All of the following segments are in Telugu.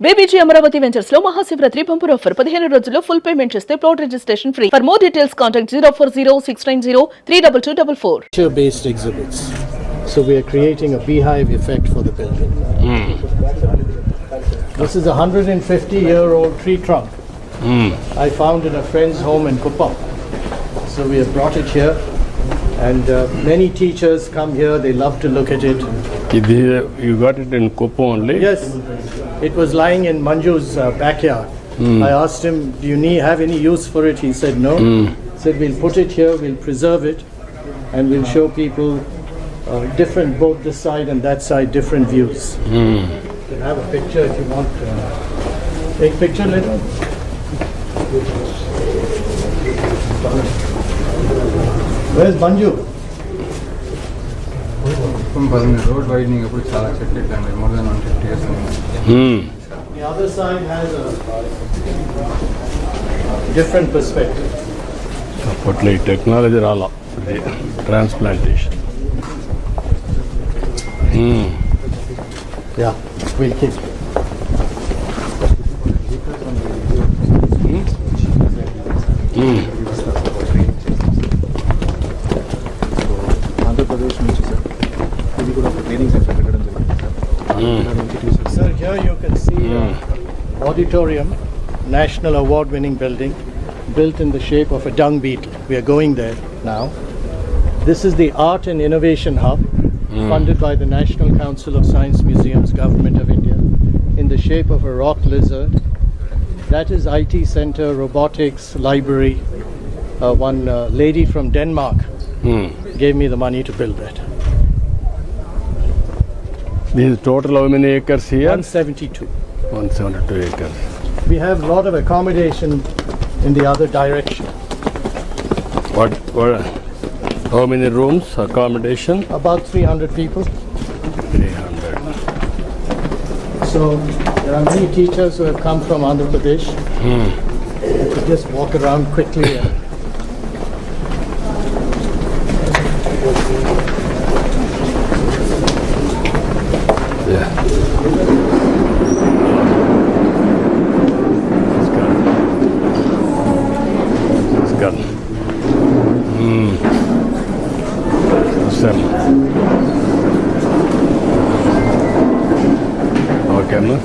బీబీజీ అమరావతి వెంచర్స్ లో మహాశివరాత్రి బంపర్ ఆఫర్ పదిహేను రోజుల్లో ఫుల్ పేమెంట్ చేస్తే plot registration free for more details contact zero four zero six nine zero three double two double four based exhibits. So we are creating a beehive effect for the building. This is a 150 year old tree trunk I found in a friend's home in Kuppam. So we have brought it here and uh, many teachers come here, they love to look at it. ఇది యూ గాట్ ఇట్ ఇన్ కుప్ప only Yes, it was lying in Manju's uh, backyard. I asked him, Do you need, have any use for it? He said, No. Said, We'll put it here, we'll preserve it, and we'll show people uh, different, both this side and that side, different views. You can have a picture if you want. Uh, take picture later. Where's Manju? మొత్తం పదిహేను రోడ్ వైడనింగ్ అప్పుడు చాలా చెట్లు ఇట్లా more than one fifty years The other side has a different perspective. అప్పట్లో ఈ టెక్నాలజీ రాలా. Transplantation Yeah, we'll keep. auditorium, national award winning building, built in the shape of a dung beetle. We are going there now. This is the Art and Innovation Hub, mm. funded by the National Council of Science Museums, Government of India, in the shape of a rock lizard. That is IT Center, Robotics, Library. Uh, one uh, lady from Denmark mm. gave me the money to build that. This is total how many acres here? 172. 172 acres. We have a lot of accommodation in the other direction. What, what how many rooms, accommodation? About 300 people. 300. So there are many teachers who have come from Andhra Pradesh. Hmm. You could just walk around quickly Yeah. నమస్కారం చూసాను ఓకే అమ్మా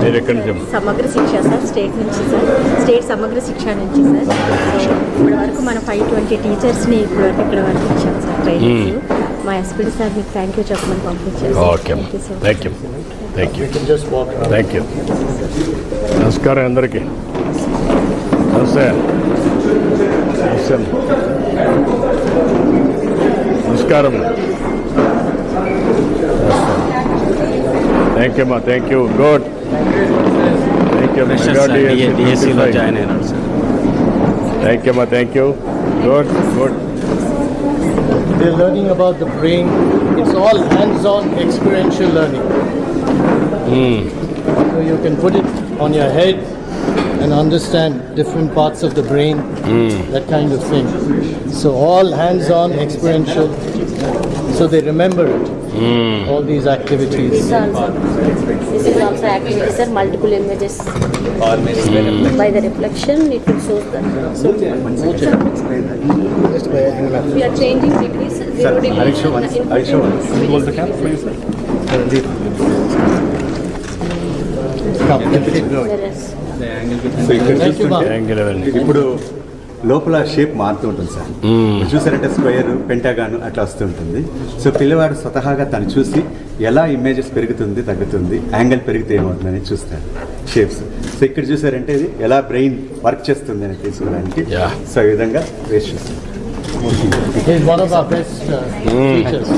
మీరు ఎక్కడి నుంచి అమ్మా? సమగ్ర శిక్ష సార్. స్టేట్ నుంచి సార్. స్టేట్ సమగ్ర శిక్ష నుంచి సార్. ఇప్పటి వరకు మన ఫైవ్ ట్వంటీ టీచర్స్ని ఇప్పుడు వరకు ఇక్కడ వరకు ఇచ్చాం సార్. మా ఎస్పీడి సార్ మీకు థ్యాంక్ యూ చెప్పమని పంపించారు. Okay. Thank you thank you. Thank you నమస్కారం అందరికీ. నమస్తే నమస్తే నమస్కారం థ్యాంక్ యూ అమ్మా thank you good thank you డిఎస్సిలో జాయిన్ అయినాడు సార్ థ్యాంక్ యూ అమ్మా thank you good good They're learning about the brain. It's all hands-on experiential learning. So you can put it on your head and understand different parts of the brain, mm. that kind of thing. So all hands-on, experiential. So they remember it. Mm. All these activities. This, is also activities are multiple images. Mm. By the reflection, it will show the. We are changing degrees, zero degrees. Sir, I show one. the camera, please. Come. ఇప్పుడు లోపల షేప్ మారుతూ ఉంటుంది సార్ ఇప్పుడు చూసారంటే స్క్వేర్ పెంటాగాన్ అట్లా వస్తూ ఉంటుంది. సో పిల్లవాడు స్వతహాగా తను చూసి ఎలా ఇమేజెస్ పెరుగుతుంది తగ్గుతుంది యాంగిల్ పెరిగితే ఏమవుతుందని చూస్తారు. షేప్స్ సో ఇక్కడ చూసారంటే ఇది ఎలా బ్రెయిన్ వర్క్ చేస్తుంది అని తెలుసుకోవడానికి Yeah. సో ఈ విధంగా వేస్ట్ చేస్తుంది He's one of our best uh, teachers.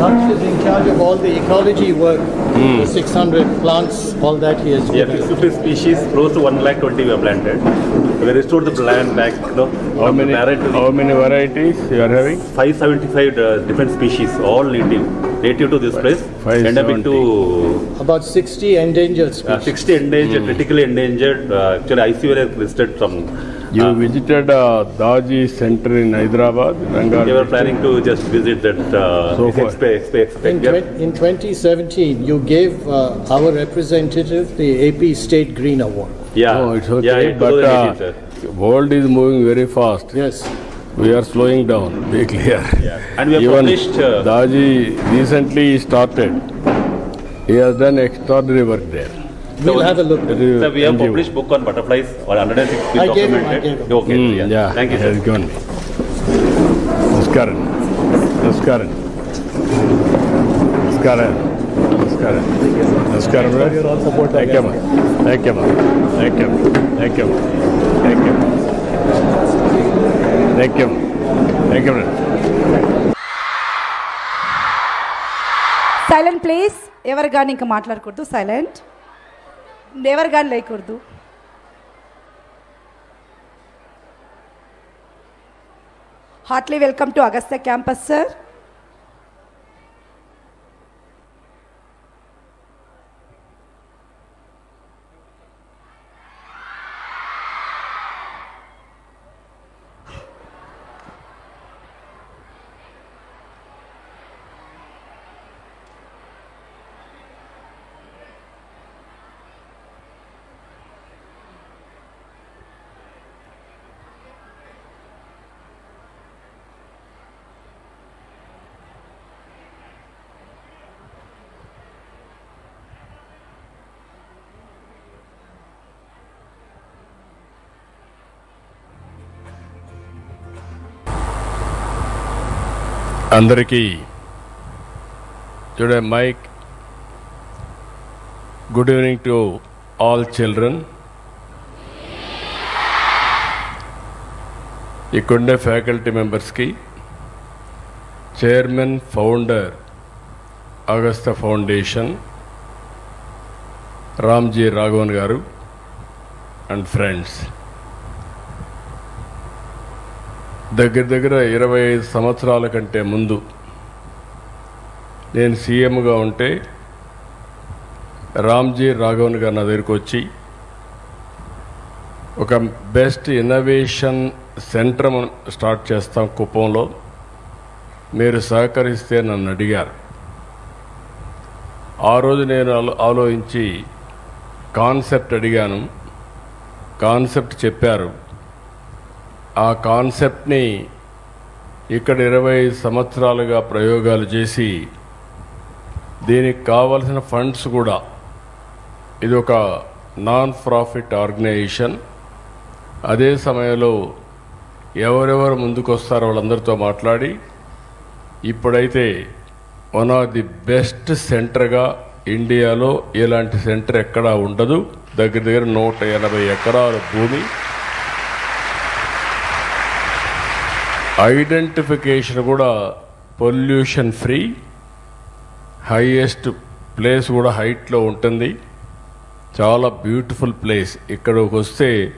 Naksh is in charge of all the ecology work, the hmm. 600 plants, all that he has Yeah, given. 50 species, close to 1 lakh 20 we have planted. We restored the land back, you know, How from many, parent to how many varieties you are having? 575 uh, different species, all native, native to this place, 570. endemic to About 60 endangered uh, species. 60 endangered, critically endangered. Uh, actually, ICUL has listed some. You uh, visited uh, Daji Center in Hyderabad, Rangar. They were planning to just visit that. Uh, So far. expe- expe- expe- In, yeah. twen- in 2017, you gave uh, our representative the AP State Green Award. yeah, No, it's yeah, okay, in but 2018, sir. World is moving very fast. Yes. We are slowing down, be clear. Yeah. And we have Even published, uh, Daji recently started. He has done extraordinary work there. We'll have a look. Sir, we have NGO. published book on butterflies, or 106 been I gave him, I documented. gave him. Okay, Mm, yeah. yeah, Thank you, he sir. has given me. Namaskaram. Namaskaram. Namaskaram. Namaskaram. Namaskaram. brother. Thank you, man. Thank you, man. Thank you. Thank you. Thank you. Thank you thank you thank you silent please ఎవరు కానీ ఇంకా మాట్లాడకూడదు. సైలెంట్ ఎవరు కానీ లేకూడదు. Heartly welcome to Agastya campus sir అందరికీ today mic. Good evening to all children ఇక్కడుండే ఫ్యాకల్టీ మెంబర్స్కి chairman founder Agastya foundation Ramji Raghavan garu and friends దగ్గర దగ్గర ఇరవై ఐదు సంవత్సరాల కంటే ముందు నేను సీఎంగా ఉంటే రామ్జీ రాఘవన్ గారు నా దగ్గరికి వచ్చి ఒక బెస్ట్ ఇన్నోవేషన్ సెంటర్ స్టార్ట్ చేస్తాం కుప్పంలో. మీరు సహకరిస్తే నన్ను అడిగారు. ఆ రోజు నేను ఆలోచించి కాన్సెప్ట్ అడిగాను. కాన్సెప్ట్ చెప్పారు. ఆ కాన్సెప్ట్ని ఇక్కడ ఇరవై సంవత్సరాలుగా ప్రయోగాలు చేసి దీనికి కావలసిన ఫండ్స్ కూడా ఇది ఒక నాన్ ప్రాఫిట్ ఆర్గనైజేషన్. అదే సమయంలో ఎవరెవరు ముందుకొస్తారో వాళ్ళందరితో మాట్లాడి ఇప్పుడైతే వన్ ఆఫ్ ది బెస్ట్ సెంటర్గా ఇండియాలో ఇలాంటి సెంటర్ ఎక్కడా ఉండదు. దగ్గర దగ్గర నూట ఎనభై ఎకరాల భూమి. ఐడెంటిఫికేషన్ కూడా పొల్యూషన్ ఫ్రీ. హైయెస్ట్ ప్లేస్ కూడా హైట్లో ఉంటుంది. చాలా బ్యూటిఫుల్ ప్లేస్. ఇక్కడికి వస్తే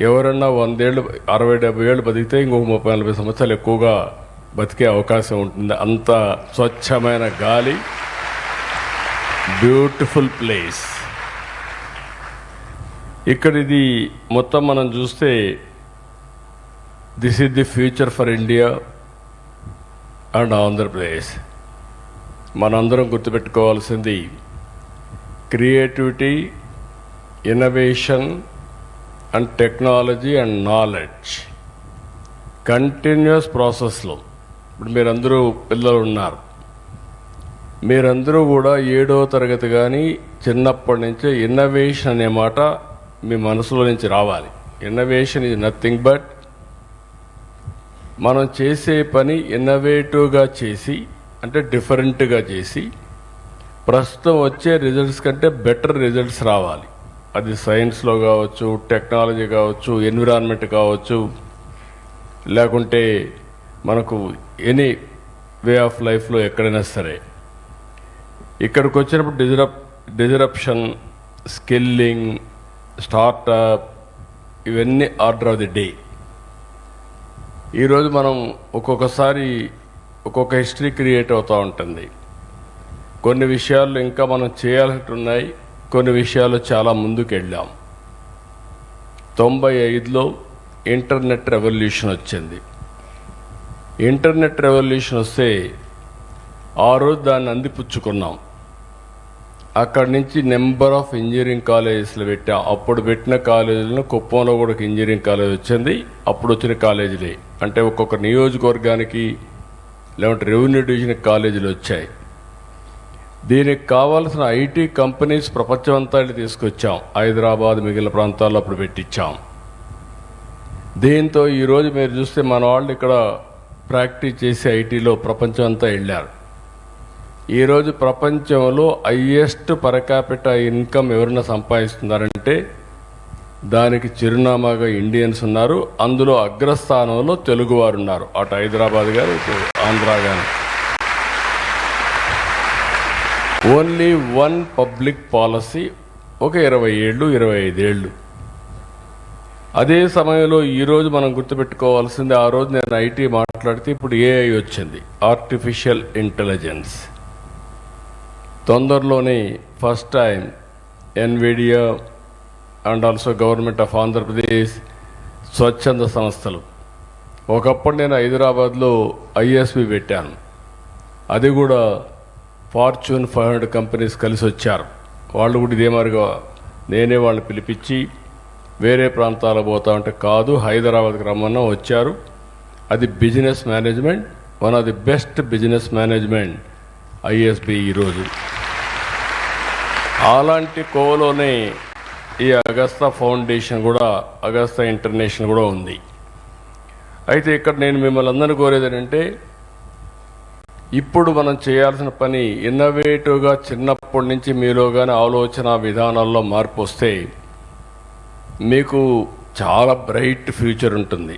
ఎవరన్నా వందేళ్ళు అరవై డెబ్బై ఏళ్ళు బతికితే ఇంకొక ముప్పై నలభై సంవత్సరాలు ఎక్కువగా బతికే అవకాశం ఉంటుంది. అంత స్వచ్ఛమైన గాలి. Beautiful place. ఇక్కడ ఇది మొత్తం మనం చూస్తే this is the future for India and Andhra Pradesh మనందరం గుర్తుపెట్టుకోవాల్సింది creativity innovation and technology and knowledge continuous ప్రాసెస్లో ఇప్పుడు మీరందరూ పిల్లలు ఉన్నారు. మీరందరూ కూడా ఏడో తరగతి కానీ చిన్నప్పటి నుంచే ఇన్నోవేషన్ అనే మాట మీ మనసులో నుంచి రావాలి. ఇన్నోవేషన్ ఈజ్ నథింగ్ బట్ మనం చేసే పని ఇన్నోవేటివ్గా చేసి అంటే డిఫరెంట్గా చేసి ప్రస్తుతం వచ్చే రిజల్ట్స్ కంటే బెటర్ రిజల్ట్స్ రావాలి. అది సైన్స్లో కావచ్చు టెక్నాలజీ కావచ్చు ఎన్విరాన్మెంట్ కావచ్చు లేకుంటే మనకు ఎనీ వే ఆఫ్ లైఫ్లో ఎక్కడైనా సరే. ఇక్కడికి వచ్చినప్పుడు డిజరప్ డిజరప్షన్ స్కిల్లింగ్ స్టార్టప్ ఇవన్నీ ఆర్డర్ ఆఫ్ ది డే ఈరోజు మనం ఒక్కొక్కసారి ఒక్కొక్క హిస్టరీ క్రియేట్ అవుతూ ఉంటుంది. కొన్ని విషయాలు ఇంకా మనం చేయాల్సి ఉన్నాయి. కొన్ని విషయాలు చాలా ముందుకెళ్ళాం. తొంభై ఐదులో ఇంటర్నెట్ రెవల్యూషన్ వచ్చింది. ఇంటర్నెట్ రెవల్యూషన్ వస్తే ఆ రోజు దాన్ని అందిపుచ్చుకున్నాం. అక్కడి నుంచి నెంబర్ ఆఫ్ ఇంజనీరింగ్ కాలేజెస్లు పెట్టాం. అప్పుడు పెట్టిన కాలేజీలను కుప్పంలో కూడా ఒక ఇంజనీరింగ్ కాలేజ్ వచ్చింది. అప్పుడు వచ్చిన కాలేజీలే. అంటే ఒక్కొక్క నియోజకవర్గానికి లేదంటే రెవెన్యూ డివిజన్ కాలేజీలు వచ్చాయి. దీనికి కావాల్సిన ఐటీ కంపెనీస్ ప్రపంచమంతా తీసుకొచ్చాం. హైదరాబాద్ మిగిలిన ప్రాంతాల్లో అప్పుడు పెట్టించాం. దీంతో ఈరోజు మీరు చూస్తే మన వాళ్ళు ఇక్కడ ప్రాక్టీస్ చేసి ఐటీలో ప్రపంచం అంతా వెళ్ళారు. ఈరోజు ప్రపంచంలో హయ్యెస్ట్ పరకాపిట ఇన్కమ్ ఎవరైనా సంపాదిస్తున్నారంటే దానికి చిరునామాగా ఇండియన్స్ ఉన్నారు. అందులో అగ్రస్థానంలో తెలుగువారు ఉన్నారు. అటు హైదరాబాద్ గారు ఇటు Andhra only one public policy ఒక ఇరవై ఏళ్ళు ఇరవై ఐదేళ్ళు అదే సమయంలో ఈరోజు మనం గుర్తుపెట్టుకోవాల్సింది ఆ రోజు నేను ఐటీ మాట్లాడితే ఇప్పుడు ఏఐ వచ్చింది. ఆర్టిఫిషియల్ ఇంటెలిజెన్స్ తొందరలోనే first time Nvidia and also government of Andhra Pradesh స్వచ్ఛంద సంస్థలు. ఒకప్పుడు నేను హైదరాబాద్లో ఐఎస్వి పెట్టాను. అది కూడా ఫార్చ్యూన్ ఫైవ్ హండ్రెడ్ కంపెనీస్ కలిసి వచ్చారు. వాళ్ళు కూడా ఇదే మాదిరిగా నేనే వాళ్ళని పిలిపించి వేరే ప్రాంతాలకు పోతా ఉంటే కాదు హైదరాబాద్కి రమ్మన్నా వచ్చారు. అది business management one of the best business management ISB ఈరోజు అలాంటి కోవలోనే ఈ అగస్తా ఫౌండేషన్ కూడా అగస్తా ఇంటర్నేషనల్ కూడా ఉంది. అయితే ఇక్కడ నేను మిమ్మల్ని అందరినీ కోరేది ఏంటంటే ఇప్పుడు మనం చేయాల్సిన పని ఇన్నోవేటివ్గా చిన్నప్పటి నుంచి మీలో కానీ ఆలోచన విధానాల్లో మార్పు వస్తే మీకు చాలా బ్రైట్ ఫ్యూచర్ ఉంటుంది.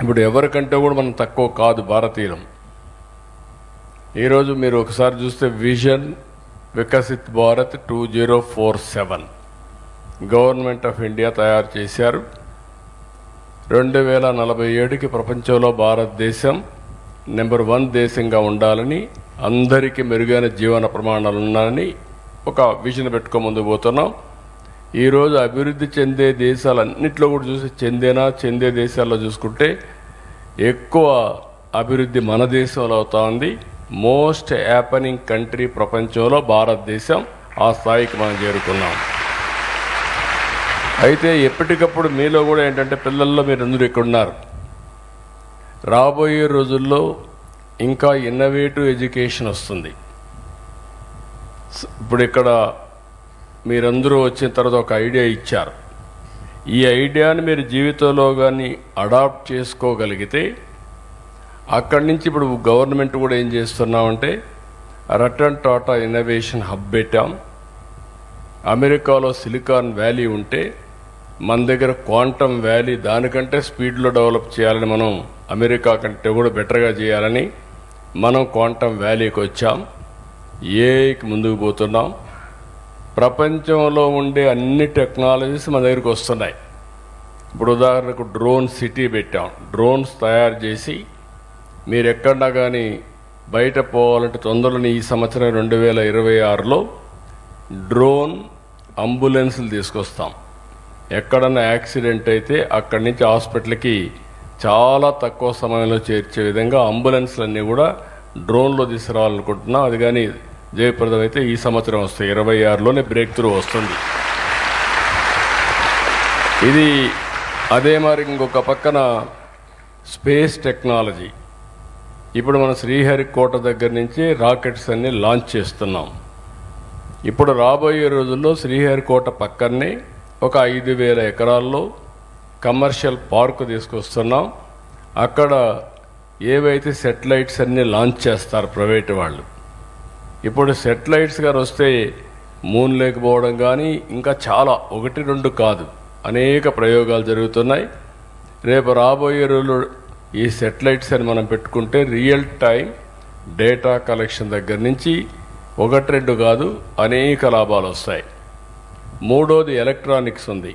ఇప్పుడు ఎవరికంటే కూడా మనం తక్కువ కాదు భారతీయులం. ఈరోజు మీరు ఒకసారి చూస్తే vision Viksit Bharat two zero four seven. Government of India తయారు చేశారు. రెండు వేల నలభై ఏడుకి ప్రపంచంలో భారతదేశం నెంబర్ వన్ దేశంగా ఉండాలని అందరికీ మెరుగైన జీవన ప్రమాణాలు ఉన్నాయని ఒక విజన్ పెట్టుకో ముందు పోతున్నాం. ఈరోజు అభివృద్ధి చెందే దేశాలన్నింటిలో కూడా చూసి చెందేనా చెందే దేశాల్లో చూసుకుంటే ఎక్కువ అభివృద్ధి మన దేశంలో అవుతా ఉంది. మోస్ట్ హ్యాపనింగ్ కంట్రీ ప్రపంచంలో భారతదేశం ఆ స్థాయికి మనం చేరుకున్నాం. అయితే ఎప్పటికప్పుడు మీలో కూడా ఏంటంటే పిల్లల్లో మీరు అందరూ ఇక్కడ ఉన్నారు రాబోయే రోజుల్లో ఇంకా ఇన్నోవేటివ్ ఎడ్యుకేషన్ వస్తుంది. ఇప్పుడు ఇక్కడ మీరందరూ వచ్చిన తర్వాత ఒక ఐడియా ఇచ్చారు. ఈ ఐడియాని మీరు జీవితంలో కానీ అడాప్ట్ చేసుకోగలిగితే అక్కడి నుంచి ఇప్పుడు గవర్నమెంట్ కూడా ఏం చేస్తున్నామంటే రటన్ టాటా ఇన్నోవేషన్ హబ్ పెట్టాం. అమెరికాలో సిలికాన్ వ్యాలీ ఉంటే మన దగ్గర క్వాంటమ్ వ్యాలీ దానికంటే స్పీడ్లో డెవలప్ చేయాలని మనం అమెరికా కంటే కూడా బెటర్గా చేయాలని మనం క్వాంటమ్ వ్యాలీకి వచ్చాం. ఏఐకి ముందుకు పోతున్నాం. ప్రపంచంలో ఉండే అన్ని టెక్నాలజీస్ మన దగ్గరికి వస్తున్నాయి. ఇప్పుడు ఉదాహరణకు డ్రోన్ సిటీ పెట్టాం. డ్రోన్స్ తయారు చేసి మీరు ఎక్కడన్నా కానీ బయట పోవాలంటే తొందరలోనే ఈ సంవత్సరం రెండు వేల ఇరవై ఆరులో డ్రోన్ అంబులెన్స్లు తీసుకొస్తాం. ఎక్కడన్నా యాక్సిడెంట్ అయితే అక్కడి నుంచి హాస్పిటల్కి చాలా తక్కువ సమయంలో చేర్చే విధంగా అంబులెన్స్లన్నీ కూడా డ్రోన్లో తీసుకురావాలనుకుంటున్నాం. అది కానీ జయప్రదం అయితే ఈ సంవత్సరం వస్తాయి. ఇరవై ఆరులోనే బ్రేక్ త్రూ వస్తుంది. ఇది అదే మరి ఇంకొక పక్కన స్పేస్ టెక్నాలజీ. ఇప్పుడు మనం శ్రీహరికోట దగ్గర నుంచి రాకెట్స్ అన్ని లాంచ్ చేస్తున్నాం. ఇప్పుడు రాబోయే రోజుల్లో శ్రీహరికోట పక్కనే ఒక ఐదు వేల ఎకరాల్లో కమర్షియల్ పార్క్ తీసుకొస్తున్నాం. అక్కడ ఏవైతే సెటిలైట్స్ అన్ని లాంచ్ చేస్తారు ప్రైవేట్ వాళ్ళు. ఇప్పుడు సెటిలైట్స్ గారు వస్తే మూన్ లేకపోవడం కానీ ఇంకా చాలా ఒకటి రెండు కాదు. అనేక ప్రయోగాలు జరుగుతున్నాయి. రేపు రాబోయే రోజులు ఈ సెటిలైట్స్ అని మనం పెట్టుకుంటే రియల్ టైం డేటా కలెక్షన్ దగ్గర నుంచి ఒకటి రెండు కాదు అనేక లాభాలు వస్తాయి. మూడోది ఎలక్ట్రానిక్స్ ఉంది.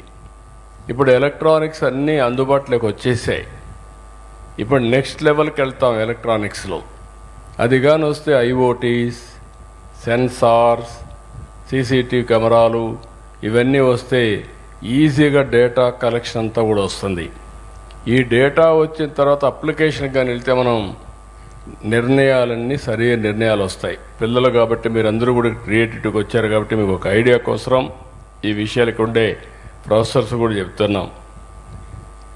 ఇప్పుడు ఎలక్ట్రానిక్స్ అన్నీ అందుబాటులోకి వచ్చేసాయి. ఇప్పుడు నెక్స్ట్ లెవెల్కి వెళ్తాం ఎలక్ట్రానిక్స్లో అది కానీ వస్తే ఐఓటీస్ సెన్సార్స్ సీసీటీవీ కెమెరాలు ఇవన్నీ వస్తే ఈజీగా డేటా కలెక్షన్ అంతా కూడా వస్తుంది. ఈ డేటా వచ్చిన తర్వాత అప్లికేషన్ కానీ వెళ్తే మనం నిర్ణయాలన్నీ సరైన నిర్ణయాలు వస్తాయి. పిల్లలు కాబట్టి మీరు అందరూ కూడా క్రియేటివ్కి వచ్చారు కాబట్టి మీకు ఒక ఐడియా కోసం ఈ విషయాలకు ఉండే ప్రొఫెసర్స్ కూడా చెప్తున్నాం.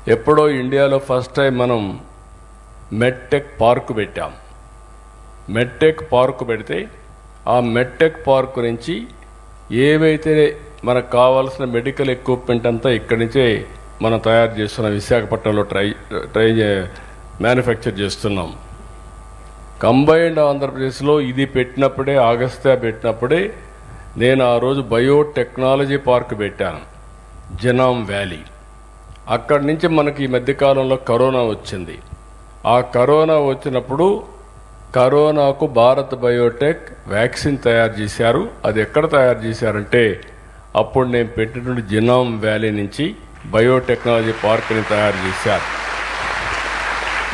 ఎప్పుడో ఇండియాలో ఫస్ట్ టైం మనం మెట్టెక్ పార్క్ పెట్టాం. మెట్టెక్ పార్క్ పెడితే ఆ మెట్టెక్ పార్క్ నుంచి ఏవైతే మనకు కావాల్సిన మెడికల్ ఎక్విప్మెంట్ అంతా ఇక్కడి నుంచే మనం తయారు చేస్తున్న విశాఖపట్నంలో ట్రై ట్రై మ్యానుఫ్యాక్చర్ చేస్తున్నాం. కంబైన్డ్ ఆంధ్రప్రదేశ్లో ఇది పెట్టినప్పుడే ఆగస్తా పెట్టినప్పుడే నేను ఆ రోజు బయోటెక్నాలజీ పార్క్ పెట్టాను జనామ్ వ్యాలీ. అక్కడి నుంచి మనకి ఈ మధ్యకాలంలో కరోనా వచ్చింది. ఆ కరోనా వచ్చినప్పుడు కరోనాకు భారత్ బయోటెక్ వ్యాక్సిన్ తయారు చేశారు. అది ఎక్కడ తయారు చేశారంటే అప్పుడు నేను పెట్టినటువంటి జినామ్ వ్యాలీ నుంచి బయోటెక్నాలజీ పార్క్ని తయారు చేశారు.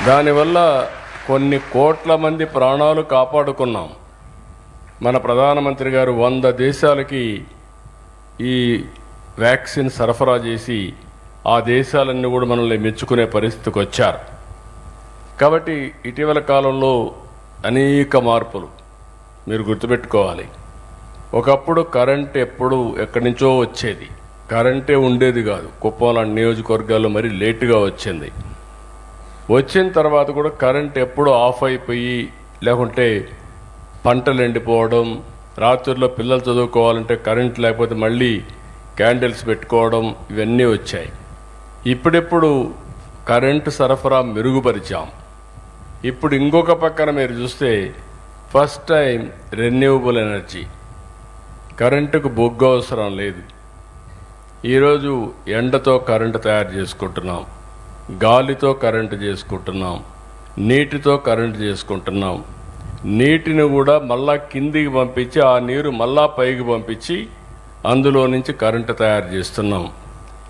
దానివల్ల కొన్ని కోట్ల మంది ప్రాణాలు కాపాడుకున్నాం. మన ప్రధానమంత్రి గారు వంద దేశాలకి ఈ వ్యాక్సిన్ సరఫరా చేసి ఆ దేశాలన్నీ కూడా మనల్ని మెచ్చుకునే పరిస్థితికి వచ్చారు. కాబట్టి ఇటీవల కాలంలో అనేక మార్పులు మీరు గుర్తుపెట్టుకోవాలి. ఒకప్పుడు కరెంట్ ఎప్పుడు ఎక్కడి నుంచో వచ్చేది. కరెంటే ఉండేది కాదు. కుప్పం లాంటి నియోజకవర్గాల్లో మరి లేటుగా వచ్చింది. వచ్చిన తర్వాత కూడా కరెంట్ ఎప్పుడు ఆఫ్ అయిపోయి లేకుంటే పంటలు ఎండిపోవడం రాత్రుల్లో పిల్లలు చదువుకోవాలంటే కరెంట్ లేకపోతే మళ్ళీ క్యాండిల్స్ పెట్టుకోవడం ఇవన్నీ వచ్చాయి. ఇప్పుడెప్పుడు కరెంటు సరఫరా మెరుగుపరిచాం. ఇప్పుడు ఇంకొక పక్కన మీరు చూస్తే ఫస్ట్ టైం రెన్యూవబుల్ ఎనర్జీ. కరెంటుకు బొగ్గు అవసరం లేదు. ఈరోజు ఎండతో కరెంటు తయారు చేసుకుంటున్నాం గాలితో కరెంటు చేసుకుంటున్నాం నీటితో కరెంటు చేసుకుంటున్నాం. నీటిని కూడా మళ్ళా కిందికి పంపించి ఆ నీరు మళ్ళా పైకి పంపించి అందులో నుంచి కరెంటు తయారు చేస్తున్నాం.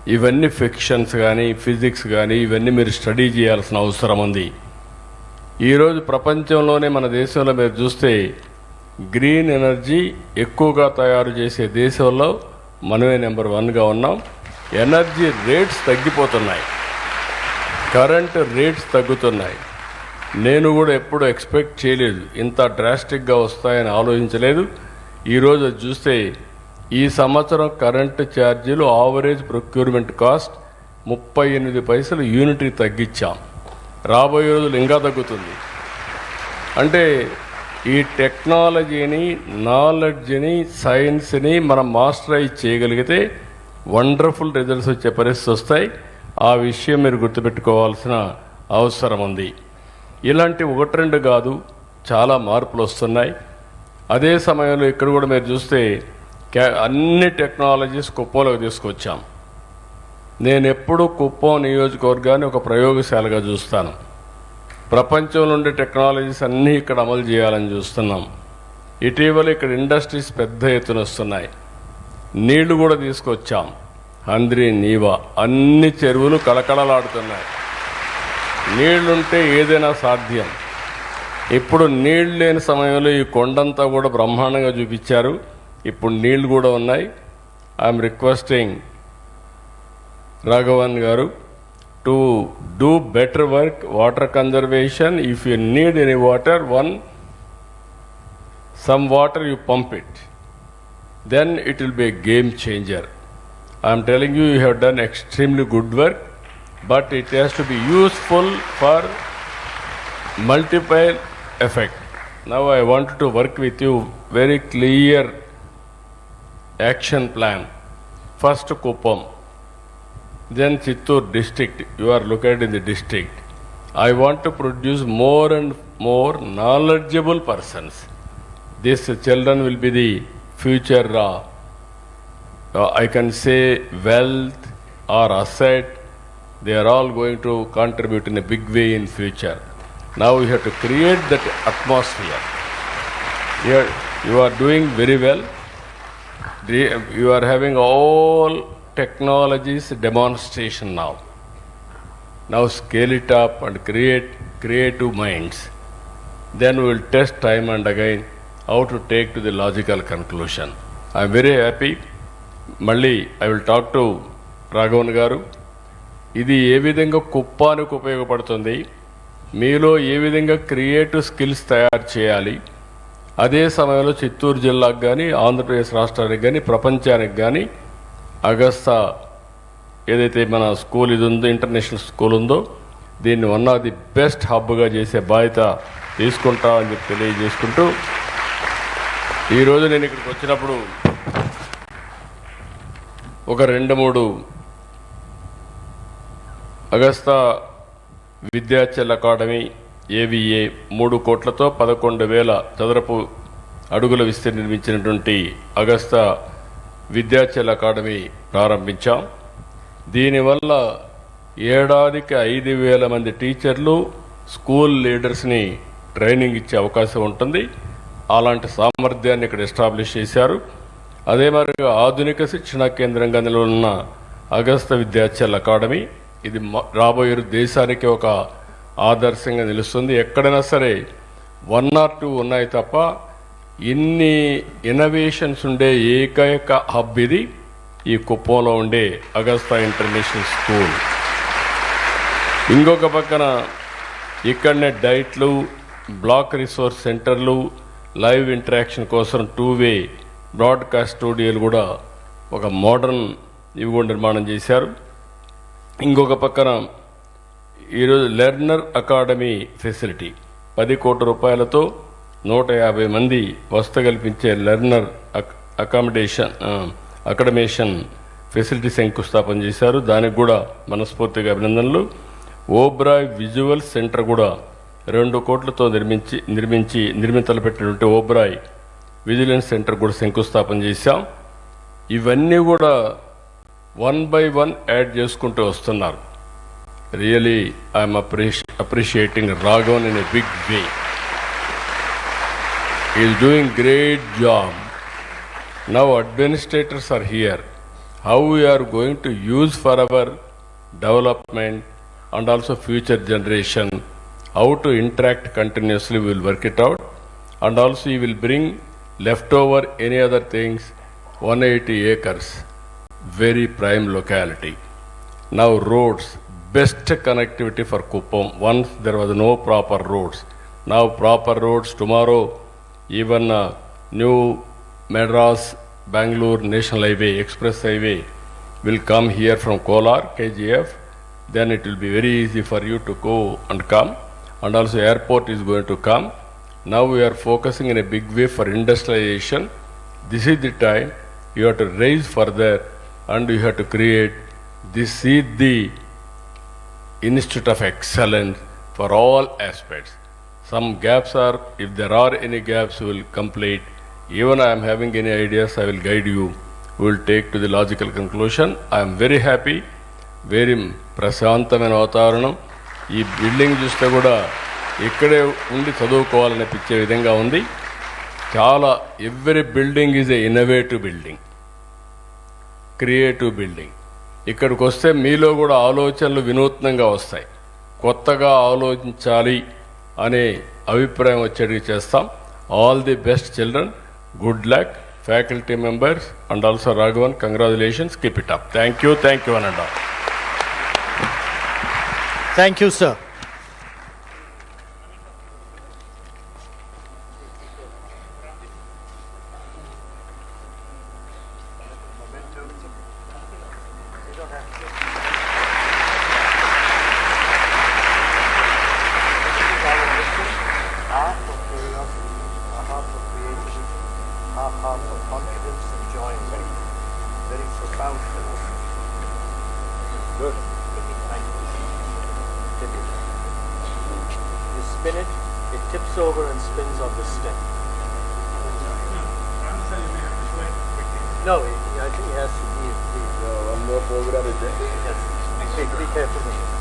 ఇవన్నీ ఫిక్షన్స్ కానీ ఫిజిక్స్ కానీ ఇవన్నీ మీరు స్టడీ చేయాల్సిన అవసరం ఉంది. ఈరోజు ప్రపంచంలోనే మన దేశంలో మీరు చూస్తే గ్రీన్ ఎనర్జీ ఎక్కువగా తయారు చేసే దేశంలో మనమే నెంబర్ వన్గా ఉన్నాం. ఎనర్జీ రేట్స్ తగ్గిపోతున్నాయి. కరెంట్ రేట్స్ తగ్గుతున్నాయి. నేను కూడా ఎప్పుడు ఎక్స్పెక్ట్ చేయలేదు. ఇంత డ్రాస్టిక్గా వస్తాయని ఆలోచించలేదు. ఈరోజు చూస్తే ఈ సంవత్సరం కరెంటు ఛార్జీలు ఆవరేజ్ ప్రొక్యూర్మెంట్ కాస్ట్ ముప్పై ఎనిమిది పైసలు యూనిట్కి తగ్గించాం. రాబోయే రోజులు ఇంకా తగ్గుతుంది. అంటే ఈ టెక్నాలజీని నాలెడ్జ్ని సైన్స్ని మనం మాస్టరైజ్ చేయగలిగితే వండర్ఫుల్ రిజల్ట్స్ వచ్చే పరిస్థితి వస్తాయి. ఆ విషయం మీరు గుర్తుపెట్టుకోవాల్సిన అవసరం ఉంది. ఇలాంటి ఒకటి రెండు కాదు చాలా మార్పులు వస్తున్నాయి. అదే సమయంలో ఇక్కడ కూడా మీరు చూస్తే క్యా- అన్ని టెక్నాలజీస్ కుప్పంలోకి తీసుకొచ్చాం. నేను ఎప్పుడూ కుప్పం నియోజకవర్గాన్ని ఒక ప్రయోగశాలగా చూస్తాను. ప్రపంచంలో ఉండే టెక్నాలజీస్ అన్నీ ఇక్కడ అమలు చేయాలని చూస్తున్నాం. ఇటీవల ఇక్కడ ఇండస్ట్రీస్ పెద్ద ఎత్తున వస్తున్నాయి. నీళ్ళు కూడా తీసుకొచ్చాం. అంద్రి నీవా అన్ని చెరువులు కళకళలాడుతున్నాయి. నీళ్ళుంటే ఏదైనా సాధ్యం. ఇప్పుడు నీళ్ళు లేని సమయంలో ఈ కొండంతా కూడా బ్రహ్మాండంగా చూపించారు. ఇప్పుడు నీళ్ళు కూడా ఉన్నాయి. ఐఎమ్ రిక్వెస్టింగ్ రాఘవన్ గారు to do better work, water conservation. If you need any water, one, some water you pump it. Then it will be a game changer. I am telling you, you have done extremely good work, but it has to be useful for multiple effect. Now I want to work with you very clear action plan. First, Kupam then Chittur district, you are located in the district. I want to produce more and more knowledgeable persons. These children will be the future, uh, uh, I can say, wealth or asset. They are all going to contribute in a big way in future. Now we have to create that atmosphere. You are, you are doing very well. You are having all technologies demonstration now. Now scale it up and create creative minds. Then we will test time and again how to take to the logical conclusion. I am very happy. మళ్ళీ I will talk to Raghavan garu ఇది ఏ విధంగా కుప్పానికి ఉపయోగపడుతుంది మీలో ఏ విధంగా క్రియేటివ్ స్కిల్స్ తయారు చేయాలి అదే సమయంలో చిత్తూరు జిల్లాకు కానీ ఆంధ్రప్రదేశ్ రాష్ట్రానికి కానీ ప్రపంచానికి కానీ అగస్తా ఏదైతే మన స్కూల్ ఇది ఉందో ఇంటర్నేషనల్ స్కూల్ ఉందో దీన్ని వన్ ఆఫ్ ది బెస్ట్ హబ్గా చేసే బాధ్యత తీసుకుంటామని చెప్పి తెలియజేసుకుంటూ ఈరోజు నేను ఇక్కడికి వచ్చినప్పుడు ఒక రెండు మూడు అగస్తా విద్యాచల్ అకాడమీ ఏవిఏ మూడు కోట్లతో పదకొండు వేల చదరపు అడుగుల విస్తీర్ణ నిర్మించినటువంటి అగస్తా విద్యాచల్ అకాడమీ ప్రారంభించాం. దీనివల్ల ఏడాదికి ఐదు వేల మంది టీచర్లు స్కూల్ లీడర్స్ని ట్రైనింగ్ ఇచ్చే అవకాశం ఉంటుంది. అలాంటి సామర్థ్యాన్ని ఇక్కడ ఎస్టాబ్లిష్ చేశారు. అదే మరిగా ఆధునిక శిక్షణా కేంద్రంగా నిలవనున్న అగస్త విద్యాచల్ అకాడమీ ఇది రాబోయే దేశానికి ఒక ఆదర్శంగా నిలుస్తుంది. ఎక్కడైనా సరే వన్ ఆర్ టూ ఉన్నాయి తప్ప ఇన్ని ఇన్నోవేషన్స్ ఉండే ఏకైక హబ్ ఇది ఈ కుప్పంలో ఉండే అగస్తా ఇంటర్నేషనల్ స్కూల్ ఇంకొక పక్కన ఇక్కడనే డైట్లు బ్లాక్ రిసోర్స్ సెంటర్లు లైవ్ ఇంటరాక్షన్ కోసం టూ వే బ్రాడ్కాస్ట్ స్టూడియోలు కూడా ఒక మోడర్న్ ఇవి కూడా నిర్మాణం చేశారు. ఇంకొక పక్కన ఈరోజు లెర్నర్ అకాడమీ ఫెసిలిటీ పది కోట్ల రూపాయలతో నూట యాభై మంది వసతి కల్పించే లెర్నర్ అక్- అకామిడేషన్ అకాడమేషన్ ఫెసిలిటీ శంకుస్థాపన చేశారు. దానికి కూడా మనస్ఫూర్తిగా అభినందనలు. ఓబ్రాయ్ విజువల్ సెంటర్ కూడా రెండు కోట్లతో నిర్మించి నిర్మించి నిర్మితలు పెట్టినటువంటి ఓబ్రాయ్ విజిలెన్స్ సెంటర్ కూడా శంకుస్థాపన చేశాం. ఇవన్నీ కూడా వన్ బై వన్ యాడ్ చేసుకుంటూ వస్తున్నారు. Really I'm appreciating Raghavan in a big way is doing great job. Now administrators are here. How we are going to use for our development and also future generation, how to interact continuously, we will work it out. And also you will bring leftover any other things, 180 acres, very prime locality. Now roads, best connectivity for Kuppam. Once there was no proper roads. Now proper roads tomorrow even uh, new Madras, Bangalore National Highway, Express Highway will come here from Kolar, KGF. Then it will be very easy for you to go and come. And also airport is going to come. Now we are focusing in a big way for industrialization. This is the time you have to raise further and you have to create this is the institute of excellence for all aspects. Some gaps are, if there are any gaps, we will complete. Even I am having any ideas, I will guide you. We will take to the logical conclusion. I am very happy, very ప్రశాంతమైన వాతావరణం ఈ బిల్డింగ్ చూస్తే కూడా ఇక్కడే ఉండి చదువుకోవాలనిపించే విధంగా ఉంది చాలా every building is a innovative building creative building ఇక్కడికి వస్తే మీలో కూడా ఆలోచనలు వినూత్నంగా వస్తాయి కొత్తగా ఆలోచించాలి అనే అభిప్రాయం వచ్చేటివి చేస్తాం. All the best children good luck faculty members and also Raghavan congratulations keep it up thank you thank you అనండి thank you sir our hearts of confidence and joy and very, very profound. Good. Thank you. You spin it, it tips over and spins on the stem. No, I think it has to be. no, I'm uh, more forward out of Yes. Be careful.